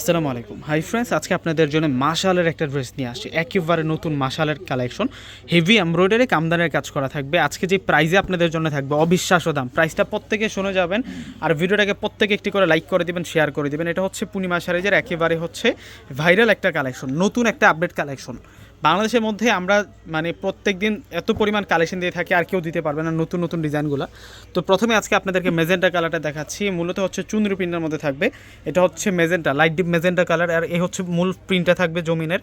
আসসালামু আলাইকুম। Hi friends আজকে আপনাদের জন্য মাশালের একটা ড্রেস নিয়ে আসছি। একেবারে নতুন মাশালের কালেকশন হেভি এমব্রয়ডারি কামদানের কাজ করা থাকবে। আজকে যে প্রাইজে আপনাদের জন্য থাকবে, অবিশ্বাস্য দাম। প্রাইসটা প্রত্যেকে শুনে যাবেন আর ভিডিওটাকে প্রত্যেকে একটি করে লাইক করে দিবেন শেয়ার করে দিবেন। এটা হচ্ছে পূর্ণিমা সারিজের একেবারে হচ্ছে ভাইরাল একটা কালেকশন নতুন একটা আপডেট কালেকশন বাংলাদেশের মধ্যে আমরা মানে প্রত্যেক দিন এত পরিমাণ কালেকশন দিয়ে থাকি, আর কেউ দিতে পারবে না নতুন নতুন ডিজাইনগুলো। তো প্রথমে আজকে আপনাদেরকে মেজেন্টা কালারটা দেখাচ্ছি। মূলত হচ্ছে চুনরি প্রিন্টের মধ্যে থাকবে। এটা হচ্ছে magenta light deep magenta colour আর এই হচ্ছে মূল প্রিন্টটা থাকবে জমিনের।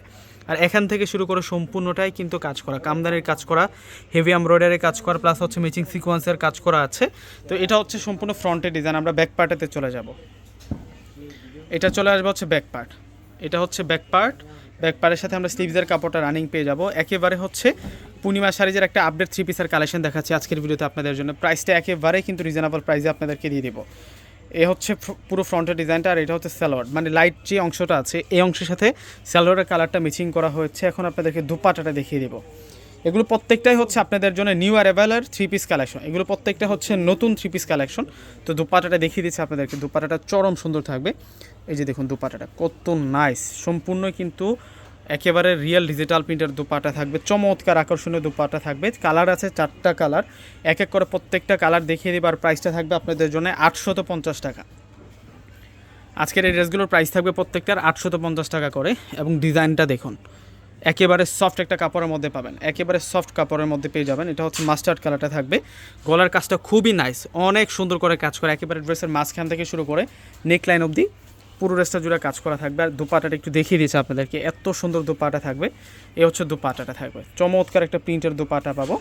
আর এখান থেকে শুরু করে সম্পূর্ণটাই কিন্তু কাজ করা, কামদানির কাজ করা হেভি এমব্রয়ডারির কাজ করা প্লাস হচ্ছে ম্যাচিং সিকোয়েন্সের কাজ করা আছে। তো এটা হচ্ছে সম্পূর্ণ ফ্রন্টের ডিজাইন আমরা ব্যাক পার্টেতে চলে যাব। এটা চলে আসবে হচ্ছে ব্যাক পার্ট এটা হচ্ছে ব্যাক পার্ট ব্যাক পার্টের সাথে আমরা স্লিভসের কাপড়টা রানিং পেয়ে যাব। একেবারে হচ্ছে পূর্ণিমা সারিজের একটা আপডেট থ্রি পিসের কালেকশন দেখাচ্ছি আজকের ভিডিওতে আপনাদের জন্য। প্রাইসটা একেবারে কিন্তু রিজনেবল প্রাইসে আপনাদেরকে দিয়ে দেবো। এ হচ্ছে পুরো ফ্রন্টের ডিজাইনটা আর এটা হচ্ছে স্যালোয়ার মানে লাইট যে অংশটা আছে, এই অংশের সাথে স্যালোয়ারের কালারটা মিচিং করা হয়েছে। এখন আপনাদেরকে দুপাটাটা দেখিয়ে দেবো। এগুলো প্রত্যেকটাই হচ্ছে আপনাদের জন্য নিউ অ্যারাইভেলের থ্রি পিস কালেকশন এগুলো প্রত্যেকটা হচ্ছে নতুন থ্রি পিস কালেকশন তো দুপাটাটা দেখিয়ে দিচ্ছি আপনাদেরকে। দুপাটাটা চরম সুন্দর থাকবে। এই যে দেখুন দুপাটাটা, কত নাইস সম্পূর্ণ কিন্তু একেবারে রিয়েল ডিজিটাল প্রিন্টের দুপাটা থাকবে। চমৎকার আকর্ষণীয় দুপাটা থাকবে। কালার আছে চারটা কালার। এক এক করে প্রত্যেকটা কালার দেখিয়ে দিবার প্রাইসটা থাকবে আপনাদের জন্য আটশত পঞ্চাশ টাকা। আজকের এই ড্রেসগুলোর প্রাইস থাকবে প্রত্যেকটার আটশত পঞ্চাশ টাকা করে। এবং ডিজাইনটা দেখুন। একেবারে সফট একটা কাপড়ের মধ্যে পাবেন। একেবারে সফট কাপড়ের মধ্যে পেয়ে যাবেন। এটা হচ্ছে মাস্টার্ড কালারটা থাকবে। গলার কাজটা খুবই নাইস অনেক সুন্দর করে কাজ করে, একেবারে ড্রেসের মাঝখান থেকে শুরু করে নেক লাইন অবধি পুরো ড্রেসটা জুড়ে কাজ করা থাকবে। আর দুপাটাটা একটু দেখিয়ে দিয়েছে আপনাদেরকে, এত সুন্দর দুপাটা থাকবে। এ হচ্ছে দুপাটাটা থাকবে। চমৎকার একটা প্রিন্টের দুপাটা পাবো।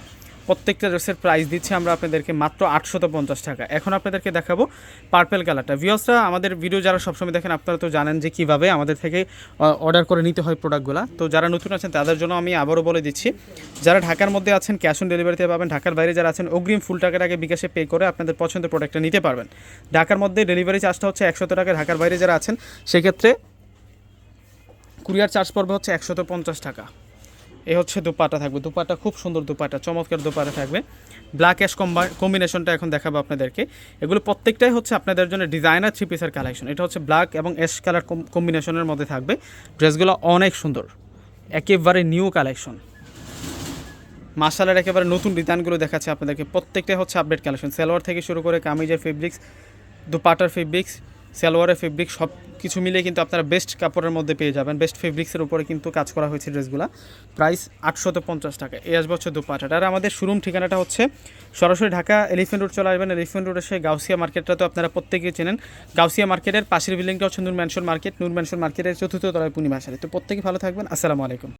প্রত্যেকটা ড্রেসের প্রাইস দিচ্ছি আমরা আপনাদেরকে মাত্র আটশত পঞ্চাশ টাকা। এখন আপনাদেরকে দেখাবো পার্পেল কালারটা ভিওসরা আমাদের ভিডিও যারা সবসময় দেখেন, আপনারা তো জানেন যে কীভাবে আমাদের থেকে অর্ডার করে নিতে হয় প্রোডাক্টগুলো তো যারা নতুন আছেন, তাদের জন্য আমি আবারও বলে দিচ্ছি, যারা ঢাকার মধ্যে আছেন ক্যাশ অন ডেলিভারিতে পাবেন। ঢাকার বাইরে যারা আছেন, অগ্রিম ফুল টাকার আগে বিকাশে পে করে আপনাদের পছন্দের প্রোডাক্টটা নিতে পারবেন। ঢাকার মধ্যে ডেলিভারি চার্জটা হচ্ছে একশত টাকা। ঢাকার বাইরে যারা আছেন, সেক্ষেত্রে কুরিয়ার চার্জ পড়বে হচ্ছে একশত পঞ্চাশ টাকা। এ হচ্ছে দুপাটা থাকবে। দুপাটা খুব সুন্দর দুপাটা, চমৎকার দুপাটা থাকবে। ব্ল্যাক অ্যাশ কম্বিনেশনটা এখন দেখাবো আপনাদেরকে। এগুলো প্রত্যেকটাই হচ্ছে আপনাদের জন্য ডিজাইনার থ্রি পিসের কালেকশন এটা হচ্ছে ব্ল্যাক এবং অ্যাশ কালার কম্বিনেশনের মধ্যে থাকবে। ড্রেসগুলো অনেক সুন্দর। একেবারে নিউ কালেকশন মাসালের একেবারে নতুন ডিজাইনগুলো দেখাচ্ছে আপনাদেরকে। প্রত্যেকটাই হচ্ছে আপডেট কালেকশন সালোয়ার থেকে শুরু করে কামিজের ফেব্রিক্স দুপাটার ফেব্রিক্স সালোয়ারের ফেব্রিক সব কিছু মিলে কিন্তু আপনারা বেস্ট কাপড়ের মধ্যে পেয়ে যাবেন। বেস্ট ফেব্রিক্সের উপরে কিন্তু কাজ করা হয়েছে ড্রেসগুলো। প্রাইস আটশত পঞ্চাশ টাকা, এই আসবে হচ্ছে দুপাটাটা আর আমাদের শোরুম ঠিকানাটা হচ্ছে সরাসরি ঢাকা এলিফেন্ট রোড চলে আসবেন। এলিফেন্ট রোড এসে গাউসিয়া মার্কেটটা তো আপনারা প্রত্যেকেই চেনেন। গাউসিয়া মার্কেটের পাশের বিল্ডিংটা হচ্ছে নূর মার্কেট নূর মার্কেটের চতুর্থ তলায় পূর্ণিমা সারি তো প্রত্যেকে ভালো থাকবেন। আসসালামু আলাইকুম।